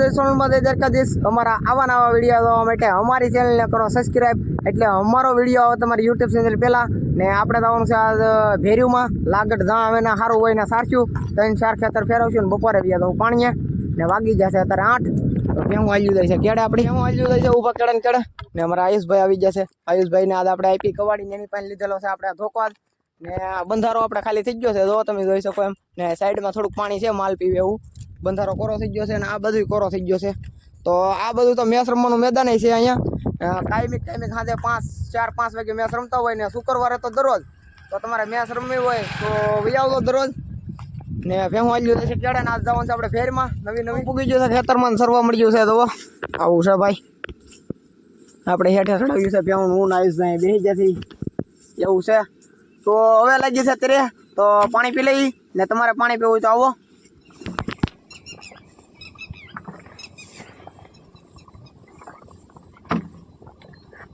દ્વારકાધીશ. અમારા આવા નવા વીડિયો જોવા માટે અમારી ચેનલને કરો સબસ્ક્રાઇબ એટલે અમારો વીડિયો આવે તમારી યુટ્યુબ ચેનલ પહેલા. ને આપણે જવાનું છે આજ ભેર્યુંમાં લાગટ ના સારું હોય ને સારશું ત્રણ ચાર ખેતર ફેરવશું ને બપોરે બી તો પાણીએ. ને વાગી જશે અત્યારે આઠ. તો કેવું હાલ્યું જાય છે? કેડે આપણે? કેમ હાલ્યું જાય છે? ઊભા કેડે ને કેડે? ને અમારા આયુષભાઈ આવી જશે આયુષભાઈને આજ આપણે આપી કવાડીને એની પાસે લીધેલો છે આપણે ધોકો આજ. ને બંધારો આપણે ખાલી થઈ ગયો છે. જો તમે જોઈ શકો એમ. ને સાઈડમાં થોડુંક પાણી છે માલ પીવે એવું. બંધારો કોરો થઈ ગયો છે અને આ બધું કોરો થઈ ગયો છે. તો આ બધું તો મેચ રમવાનું મેદાન છે અહીંયા. ટાઈમિંગ કાયમિક સાંજે પાંચ, ચાર, પાંચ વાગે મેચ રમતા હોય ને શુક્રવારે તો દરરોજ. તો તમારે મેચ રમવી હોય તો આવજો દરરોજ. ને ભેહું આલ્યું છે કેળે ને આજ જવાનું છે આપણે ફેરમાં. નવી નવી પૂગી ગયું છે ખેતરમાં સરવા મળી ગયું છે તો આવું છે ભાઈ. આપણે હેઠે ચડાવ્યું છે ભેહું હું નાઈશ નહીં બેસી જતી. એવું છે. તો હવે લાગી છે અત્યારે તો પાણી પી લઈ. ને તમારે પાણી પીવું તો આવો.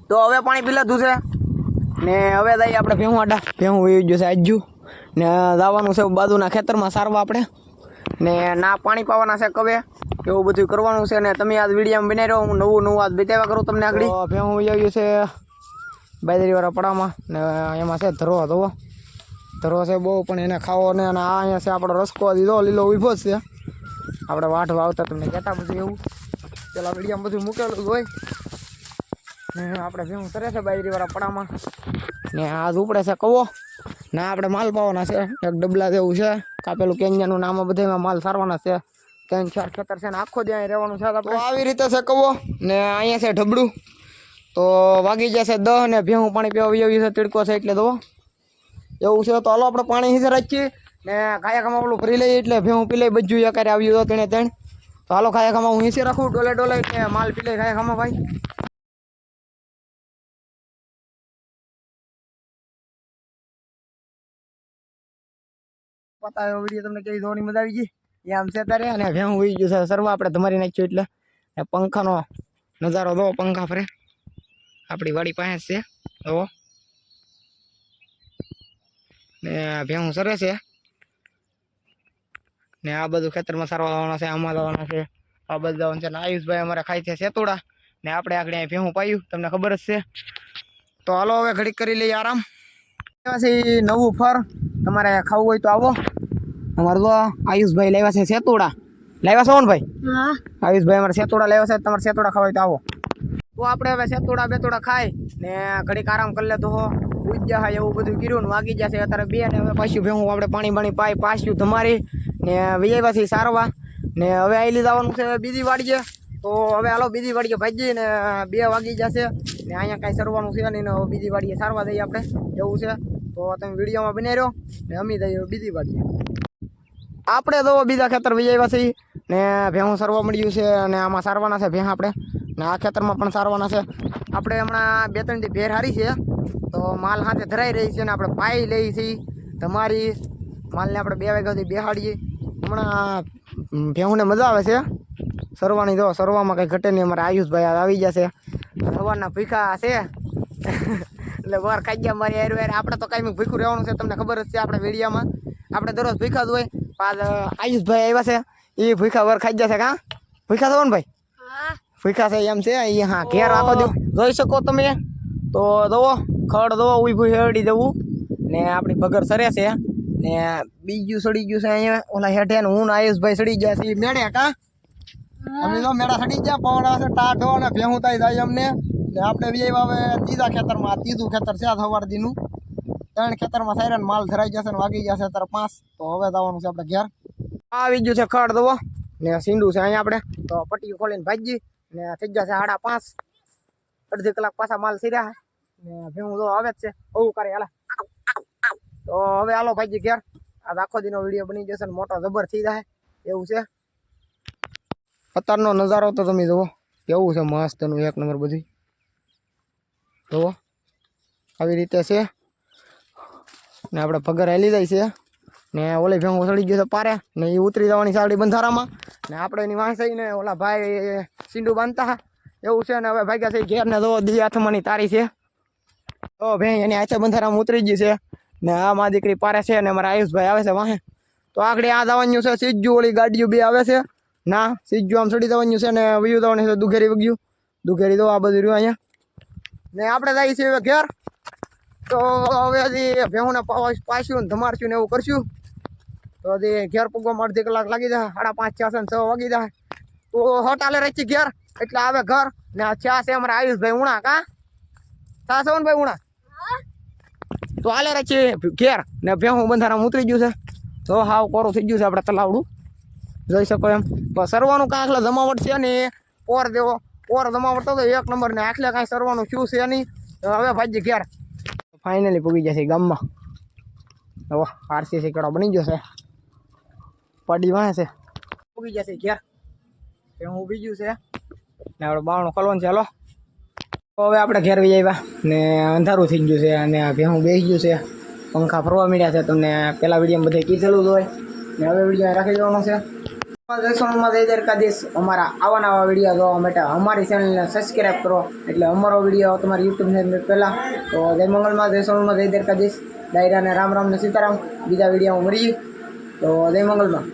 તો હવે પાણી પી લીધું છે. ને હવે જઈએ આપણે ભેહું આડા. ભેહું વહી ગયું છે આજુ. ને જવાનું છે બાજુના ખેતરમાં સારવા આપણે. ને ના પાણી પાવાના છે કવે. એવું બધું કરવાનું છે ને તમે આજ વિડીયામાં બનાવી રહ્યો, હું નવું નવું આજ બતાવ્યા કરું તમને આગળ. ભેહું વહી આવ્યું છે બાજરીવાળા પડામાં. ને એમાં છે ધરો ધોવો ધરો છે બહુ, પણ એને ખાવો ને અને આ અહીંયા છે આપણો રસકો દીધો લીલો ઊભો છે. આપણે વાટ વાવતા તમને કહેતા બધું એવું. પેલા વિડીયામાં બધું મૂકેલું હોય. આપણે ભેહું કરે છે બાજરીવાળા પડામાં? ને આ ઝૂપડે છે કવો. ને આપણે માલ પાવાના છે. એક ડબલા જેવું છે. કાપેલું કેન્યાનું નામ બધામાં માલ સારવાના છે. ત્રણ ચાર ખેતર છે ને આખો દી અહીં રહેવાનું છે આપણે. આવી રીતે છે કવો. ને અહીંયા છે ઢબડું. તો વાગી જશે દહ ને ભેહું પાણી પીવા આવી છે તીડકો છે એટલે દો. એવું છે તો હાલો આપણે પાણી હિસે રાખીએ. ને ખાયા ખામાં ઓલું ભરી લઈએ એટલે ભેહું પી લઈ બધું એકારે આવ્યું તો તેણે તેણ. તો હાલો ખાયા ખામાં હું હિસે રાખું ડોલે ડોલે કે માલ પી લઈ ખાયા ખામાં ભાઈ. પતાવ્યો વીડિયો તમને કેવી જોવાની મજા આવી ગઈ? એ આમ છે તારે અને હવે હું ગયું છે સરવા, આપણે તમારી નાખ્યું એટલે. પંખાનો નજારો દો પંખા ફરે. આપણી વાડી પાસે છે તો ને ભેહું સરે છે. ને આ બધું ખેતરમાં સારવા લાવવાના છે, આમાં લાવવાના છે. આ બધું લાવવાનું છે ને આયુષભાઈ અમારે ખાય છે સેતુડા. ને આપણે આગળ અહીં ભેહું પાયું, તમને ખબર જ છે. તો હાલો હવે ઘડીક કરી લઈએ આરામ. પછી નવું ફર તમારે ખાવું હોય તો આવો. અમારે તો આયુષભાઈ લાવ્યા છે સેતુડા. લાવ્યા છો ને ભાઈ આયુષભાઈ અમારે સેતુડા લાવ્યા છે તમારે સેતુડા ખાવા હોય તો આવો. તો આપણે હવે સેતુડા બેતુડા ખાઈ ને ઘડીક આરામ કરી લેતો હો. ઉજ્જા હા એવું બધું કર્યું ને વાગી જશે અત્યારે બે ને હવે પાછું ભેવું આપણે પાણી બાણી પાઈ પાછું તમારી ને વિજયવા સારવા. ને હવે આઈ જવાનું છે બીજી વાડીએ. તો હવે હાલો બીજી વાડીએ ભાગીએ ને બે વાગી જશે ને અહીંયા કાંઈ સરવાનું છે નહીં બીજી વાડીએ સારવા દઈએ આપણે. એવું છે. તો તમે વિડીયોમાં બની રહ્યો ને અમી દઈએ બીજી વાડીએ. આપણે તો બીજા ખેતર વિજયવા છીએ ને ભેહું સરવા મળ્યું છે અને આમાં સારવાના છે ભેહ આપણે. ને આ ખેતરમાં પણ સારવાના છે. આપણે હમણાં બે ત્રણ ભેર હારી છે. તો માલ હાથે ધરાઈ રહી છે ને આપણે પાઈ લઈ છીએ તમારી માલને આપણે બે વાગ્યા સુધી બેહાડીએ. હમણાં ભેહુંને મજા આવે છે. સરવાની જો સરવામાં કંઈ ઘટે નહીં. અમારા આયુષભાઈ આવી જશે સવારના ભીખા છે. એટલે વાર ખાઈ ગયા મારી હારે. આપણે તો કાંઈ ભીખું રહેવાનું છે. તમને ખબર જ છે આપણે વેડિયામાં. આપણે દરરોજ ભીખા જ હોય. પાછ આયુષભાઈ આવ્યા છે. એ ભૂખા વર ખાઈ જશે કાં? ભૂખા થવો ને ભાઈ ભૂખા છે એમ છે એ હા ઘેર રાખો દો જોઈ શકો તમે. તો દવો ખડ દવો ઉભું હેડી દેવું. ને આપણી ભગર સરે છે. ને બીજું સડી ગયું છે અહીંયા. ઓલા હેઠે ને હું આયુષભાઈ સડી ગયા છે મેળે કા? અમે તો મેળા સડી ગયા પવડા આવે ટાઢો ને ભેહું થાય જાય અમને ને આપણે બી હવે ત્રીજા ખેતરમાં. ત્રીજું ખેતર છે આ સવાર દીનું ત્રણ ખેતરમાં સાયરન માલ ધરાઈ જશે ને વાગી જશે અત્યારે પાંચ. તો હવે જવાનું છે આપણે ઘેર. આવી ગયું છે ખડ દવો. ને સીંડું છે અહીંયા આપણે. તો પટ્ટી ખોલીને ભાજી ને થઈ જશે સાડા પાંચ. અડધી કલાક પાછા માલ સીર્યા ને ભેહું તો આવે જ છે. બહુ કરે, હાલા. તો હવે હાલો ભાઈજી ઘેર. આ આખો દીનો વીડિયો બની જશે ને મોટો જબર થઈ જાય. એવું છે. અત્યારનો નજારો તો તમે જુઓ. કેવું છે મસ્તનું એક નંબર બધી જુઓ. આવી રીતે છે. ને આપણે પગાર હાલી જાય છે. ને ઓલી ભેંગ ઉછળી ગયો છે પારે. ને એ ઉતરી જવાની સાડી બંધારામાં. ને આપણે એની વાંસ ને ઓલા ભાઈ સીંડું બાંધતા એવું છે ને હવે ભાગ્યા છે ઘેર ને જો દી હાથમાંની તારી છે. તો ભાઈ એની હાથે બંધારામાં ઉતરી ગઈ છે. ને આ મા દીકરી પારે છે ને અમારા આયુષભાઈ આવે છે વાહે. તો આગળ આ જવાનું છે સીજ્જુ, ઓલી ગાડીઓ બે આવે છે. ના, સીજ્જુ આમ ચડી જવાનું છે ને વયું જવાનું છે દુઘેરી વગ્યું. દુઘેરી તો આ બધું રહ્યું અહીંયા. ને આપણે જઈએ છીએ ઘેર. તો હવે હજી ભેહુંને પાસ્યું ને ધમાડશું ને એવું કરશું. તો હજી ઘેર પૂગવામાં અડધી કલાક લાગી જાય. સાડા પાંચ, છ છે છ વાગી જાય. તો હટ આલે રહી છે ઘેર. એટલે આવે ઘર. ને ચા છે અમારા આયુષભાઈ ઉણા, કા? થા છે ને ભાઈ ઉણા? તો આલે રહી છે ઘેર. ને ભેહું બંધારામાં ઉતરી ગયું છે. તો હાવ કોરું થઈ ગયું છે આપણે તલાવડું. જોઈ શકો એમ. સરવાનું કાંઈ આખલે જમાવટ છે ને પોર દેવો. પોર જમાવટ તો એક નંબર ને આખલે કાંઈ સરવાનું શું છે નહીં. હવે ભાજી ઘેર. ફાઇનલી પૂગી જશે ગામમાં. હવે આરસીસી કડો બની ગયો છે. પડી વાં છે. પૂગી જશે ઘેર. એ હું ગયું છે. ને આપણે બાવણું ખોલવાનું છે, હાલો. તો હવે આપણે ઘેર વહી આવ્યા. ને અંધારું થઈ ગયું છે અને ભેહું બેસી ગયું છે. પંખા ફરવા મળ્યા છે. તમને પહેલાં વિડીયોમાં બધે કીધેલું જ હોય. ને હવે વીડિયો રાખી દેવાનો છે. દર્શનમાં જય દ્વારકાધીશ. અમારા આવા નવા વીડિયો જોવા માટે અમારી ચેનલને સબસ્ક્રાઈબ કરો. એટલે અમારો વીડિયો તમારી યુટ્યુબ ચેનલ પહેલાં. તો જય મંગલમાં, જય સોનલમાં જય દ્વારકાધીશ. ડાયરાને રામ રામને સીતારામ. બીજા વિડીયોમાં મળીએ. તો જય મંગલમાં.